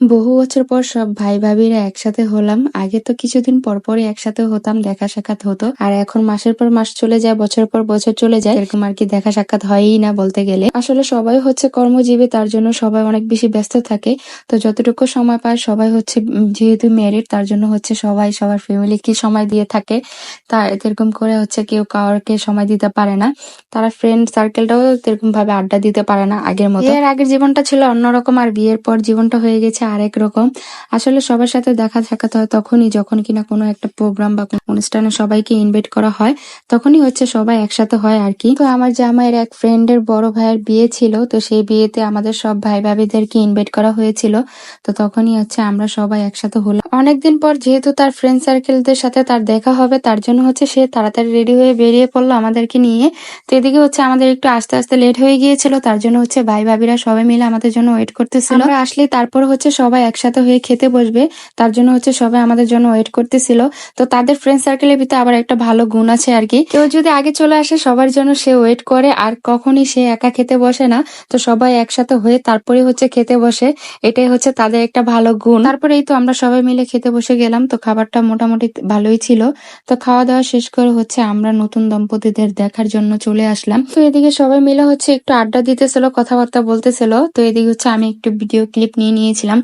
বহু বছর পর সব ভাই ভাবিরা একসাথে হলাম। আগে তো কিছুদিন পর পরই একসাথে হতাম, দেখা সাক্ষাৎ হতো। আর এখন মাসের পর মাস চলে যায়, বছর পর বছর চলে যায়। এরকম আর কি দেখা সাক্ষাৎ হয়ই না বলতে গেলে। আসলে সবাই হচ্ছে কর্মজীবী, তার জন্য সবাই অনেক বেশি ব্যস্ত থাকে। তো যতটুকু সময় পায় সবাই হচ্ছে যেহেতু ম্যারিড তার জন্য হচ্ছে সবাই সবার ফ্যামিলি কি সময় দিয়ে থাকে। তা এরকম করে হচ্ছে কেউ কাউকে সময় দিতে পারে না। তারা ফ্রেন্ড সার্কেলটাও এরকম ভাবে আড্ডা দিতে পারে না আগের মতো। এর আগের জীবনটা ছিল অন্যরকম আর বিয়ের পর জীবনটা হয়ে গেছে আরেক রকম। আসলে সবার সাথে দেখা সাক্ষাৎ হয় তখনই যখন কিনা কোনো একটা প্রোগ্রাম বা কোনো অনুষ্ঠানে সবাইকে ইনভাইট করা হয়, তখনই হচ্ছে সবাই একসাথে হয় আর কি। তো আমার জামাইয়ের এক ফ্রেন্ডের বড় ভাইয়ের বিয়ে ছিল, তো সেই বিয়েতে আমাদের সব ভাই ভাবিদেরকে ইনভাইট করা হয়েছিল। তো তখনই হচ্ছে আমরা সবাই একসাথে হলাম। অনেকদিন পর যেহেতু তার ফ্রেন্ড সার্কেলদের সাথে তার দেখা হবে, তার জন্য হচ্ছে সে তাড়াতাড়ি রেডি হয়ে বেরিয়ে পড়ল আমাদেরকে নিয়ে। তো এদিকে হচ্ছে আমাদের একটু আস্তে আস্তে লেট হয়ে গিয়েছিল, তার জন্য হচ্ছে ভাই ভাবিরা সবাই মিলে আমাদের জন্য ওয়েট করতেছিল। আসলে তারপর হচ্ছে সবাই একসাথে হয়ে খেতে বসবে, তার জন্য হচ্ছে সবাই আমাদের জন্য ওয়েট করতেছিল। তো তাদের ফ্রেন্ড সার্কেলের ভিতরে আবার একটা ভালো গুণ আছে আর কি। কেউ যদি আগে চলে আসে, সবার জন্য সে ওয়েট করে, আর কখনই সে একা খেতে বসে না। তো সবাই একসাথে হয়ে তারপরে হচ্ছে খেতে বসে, এটাই হচ্ছে তাদের একটা ভালো গুণ। তারপরে এই তো আমরা সবাই মিলে খেতে বসে গেলাম। তো খাবারটা মোটামুটি ভালোই ছিল। তো খাওয়া দাওয়া শেষ করে হচ্ছে আমরা নতুন দম্পতিদের দেখার জন্য চলে আসলাম। তো এদিকে সবাই মিলে হচ্ছে একটু আড্ডা দিতেছিল, কথাবার্তা বলতেছিল। তো এদিকে হচ্ছে আমি একটু ভিডিও ক্লিপ নিয়ে নিয়েছিলাম।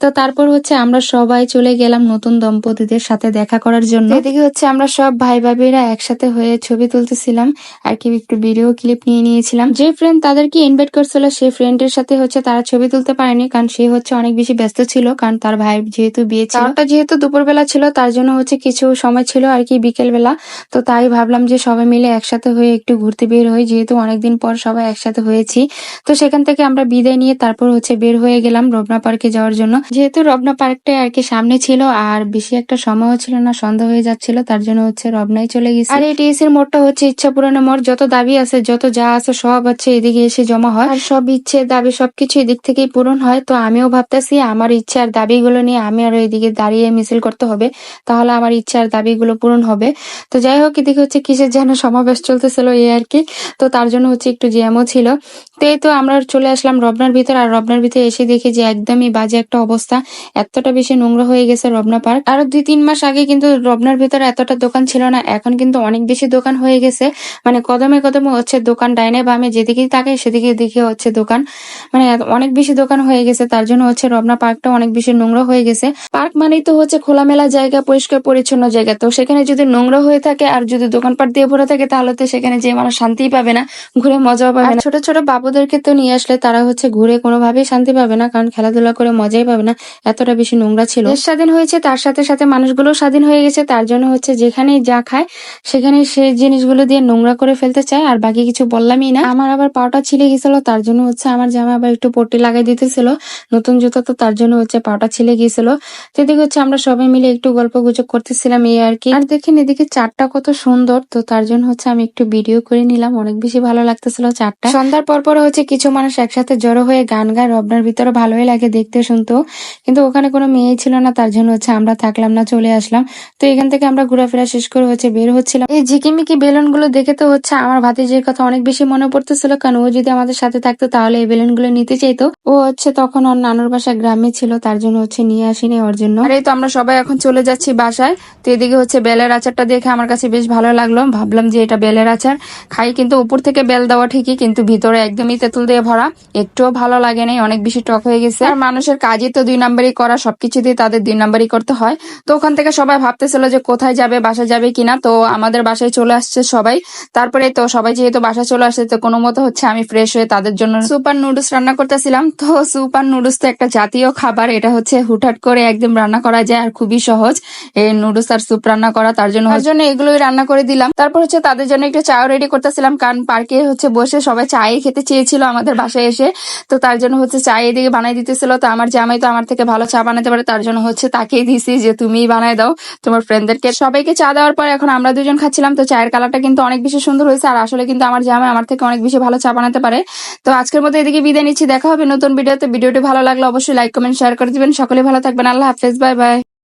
তো তারপর হচ্ছে আমরা সবাই চলে গেলাম নতুন দম্পতিদের সাথে দেখা করার জন্য। এদিকে হচ্ছে আমরা সব ভাই ভাবিরা একসাথে হয়ে ছবি তুলতেছিলাম। আর কি একটু ভিডিও ক্লিপ নিয়ে নিয়েছিলাম। যে ফ্রেন্ড তাদেরকে ইনভাইট করছিল সেই ফ্রেন্ডের সাথে হচ্ছে তারা ছবি তুলতে পারেনি। কারণ সে হচ্ছে অনেক বেশি ব্যস্ত ছিল। কারণ তার ভাইয়ের যেহেতু বিয়ে তারটা যেহেতু দুপুরবেলা ছিল, তার জন্য হচ্ছে কিছু সময় ছিল আর কি বিকেল বেলা তো তাই ভাবলাম যে সবাই মিলে একসাথে হয়ে একটু ঘুরতে বের হই, যেহেতু অনেকদিন পর সবাই একসাথে হয়েছি। তো সেখান থেকে আমরা বিদায় নিয়ে তারপর হচ্ছে বের হয়ে গেলাম রবনা পার্কে যাওয়ার জন্য। যেহেতু রবনা পার্কটা আর কি সামনে ছিল, আর বেশি একটা সময়ও ছিল না, সন্ধ্যা হয়ে যাচ্ছিল, তার জন্য হচ্ছে রবনাই চলে গেছি। আর এই টিএসির মোড়টা হচ্ছে ইচ্ছা পূরণের মোড়, যত দাবি আছে, যত যা আছে, সব হচ্ছে এদিকে এসে জমা হয়। আর সব ইচ্ছে, দাবি সবকিছু এদিক থেকেই পূরণ হয়। তো আমিও ভাবতেছি, আমার ইচ্ছে আর দাবিগুলো নিয়ে আমি আরও এদিকে দাঁড়িয়ে মিছিল করতে হবে, তাহলে আমার ইচ্ছার দাবিগুলো পূরণ হবে। তো যাই হোক, এদিকে হচ্ছে কিসের যেন সমাবেশ চলতেছিল এই আর কি। তো তার জন্য হচ্ছে একটু জ্যামও ছিল। এই তো আমরা চলে আসলাম রবনার ভিতর, আর রবনার ভিতরে এসে দেখি যে একদমই বাজে একটা অবস্থা। এতটা বেশি নোংরা হয়ে গেছে রবনা পার্ক। আরও দুই তিন মাস আগে কিন্তু রবনার ভিতরে এতটা দোকান ছিল না, এখন কিন্তু অনেক বেশি দোকান হয়ে গেছে। মানে কদমে কদমে হচ্ছে দোকান, ডাইনে বামে যেদিকেই তাকাই সেদিকে দিকে হচ্ছে দোকান। মানে অনেক বেশি দোকান হয়ে গেছে, তার জন্য হচ্ছে রবনা পার্কটা অনেক বেশি নোংরা হয়ে গেছে। পার্ক মানেই তো হচ্ছে খোলামেলা জায়গা, পরিষ্কার, পরিচ্ছন্ন জায়গা। তো সেখানে যদি নোংরা হয়ে থাকে আর যদি দোকানপাট দিয়ে ভরে থাকে, তাহলে তো সেখানে যে মানুষ শান্তিই পাবে না, ঘুরে মজাও পাবে না। ছোট ছোট বাবুদেরকে তো নিয়ে আসলে তারা হচ্ছে ঘুরে কোনোভাবেই শান্তি পাবে না, কারণ খেলাধুলা করে মজাই পাবে না। এতটা বেশি নোংরা ছিল। স্বাধীন হয়েছে, তার সাথে সাথে মানুষগুলো স্বাধীন হয়ে গেছে, তার জন্য হচ্ছে যেখানেই যা খায় সেখানে সে জিনিসগুলো দিয়ে নোংরা করে ফেলতে চায়, আর বাকি কিছু বললামই না। আমার আবার পাওটা ছিলে গেছিল, তার জন্য হচ্ছে আমার জামা আবার একটু পট্টি লাগাই দিতেছিল। নতুন জুতো তো তার জন্য হচ্ছে পাওটা ছিলে গিয়েছিল তো এদিকে হচ্ছে আমরা সবাই মিলে একটু গল্প গুজব করতেছিলাম এই আর কি। আর দেখেন এদিকে চারটা কত সুন্দর, তো তার জন্য হচ্ছে আমি একটু ভিডিও করে নিলাম, অনেক বেশি ভালো লাগতেছিল চারটা। সন্ধ্যার পর পর হচ্ছে কিছু মানুষ একসাথে জড়ো হয়ে গান গায়, রবনার ভিতরে ভালোই লাগে দেখতে শুনতো কিন্তু ওখানে কোনো মেয়ে ছিল না, তার জন্য হচ্ছে আমরা থাকলাম না, চলে আসলাম। তো এখান থেকে আমরা ঘোরাফেরা শেষ করে হচ্ছে বের হচ্ছিলাম। এই ঝিকিমিকি বেলুনগুলো দেখে তো হচ্ছে আমার ভাতিজির কথা অনেক বেশি মনে পড়তেছিল, কারণ ও যদি আমাদের সাথে থাকতো তাহলে এই বেলুনগুলো নিতে চাইতো। ও হচ্ছে তখন ওর নানুর বাসা গ্রামে ছিল, তার জন্য হচ্ছে নিয়ে আসিনি ওর জন্য। আর এই তো আমরা সবাই এখন চলে যাচ্ছি বাসায়। তো এদিকে হচ্ছে বেলের আচারটা দেখে আমার কাছে বেশ ভালো লাগল। ভাবলাম যে এটা বেলের আচার। খাই, কিন্তু উপর থেকে বেল দেওয়া ঠিকই, কিন্তু ভিতরে একদমই তেঁতুল দিয়ে ভরা। একটুও ভালো লাগে নাই, অনেক বেশি টক হয়ে গেছে। আর মানুষের কাজই তো দুই নাম্বারই করা সবকিছু দিয়ে তাদের দুই নাম্বারই করতে হয়। তো ওখান থেকে সবাই ভাবতেছিল যে কোথায় যাবে বাসা যাবে কিনা। তো আমাদের বাসায় চলে আসছে সবাই। তারপরে তো সবাই যেহেতু বাসা চলে আসছে, তো কোনো মতো হচ্ছে আমি ফ্রেশ হয়ে তাদের জন্য সুপার নুডলস রান্না করতেছিলাম। তো সুপার নুডলস তো একটা জাতীয় খাবার, এটা হচ্ছে হুটহাট করে একদম রান্না করা যায় আর খুবই সহজ। এই নুডলস আর স্যুপ রান্না করা, তার জন্য তার জন্য এগুলোই রান্না করে দিলাম। তারপর হচ্ছে তাদের জন্য একটু চাও রেডি করতেছিলাম, কারণ পার্কে হচ্ছে বসে সবাই চাই খেতে চেয়েছিল আমাদের বাসায় এসে। তো তার জন্য হচ্ছে চা এদিকে বানাই দিতেছিল। তো আমার জামাই তো আমার থেকে ভালো চা বানাতে পারে, তার জন্য হচ্ছে তাকেই দিছি যে তুমিই বানাই দাও তোমার ফ্রেন্ডদেরকে সবাইকে চা দেওয়ার পর এখন আমরা দুজন খাচ্ছিলাম। তো চায়ের কালারটা কিন্তু অনেক বেশি সুন্দর হয়েছে আর আসলে কিন্তু আমার জামাই আমার থেকে অনেক বেশি ভালো চা বানাতে পারে। তো আজকের মতো এদিকে বিদায় নিচ্ছি। দেখা হবে নতুন ভিডিওতে। ভিডিওটি ভালো লাগলে অবশ্যই লাইক কমেন্ট শেয়ার করে দিবেন। সকলে ভালো থাকবেন। আল্লাহ হাফেজ। Bye bye.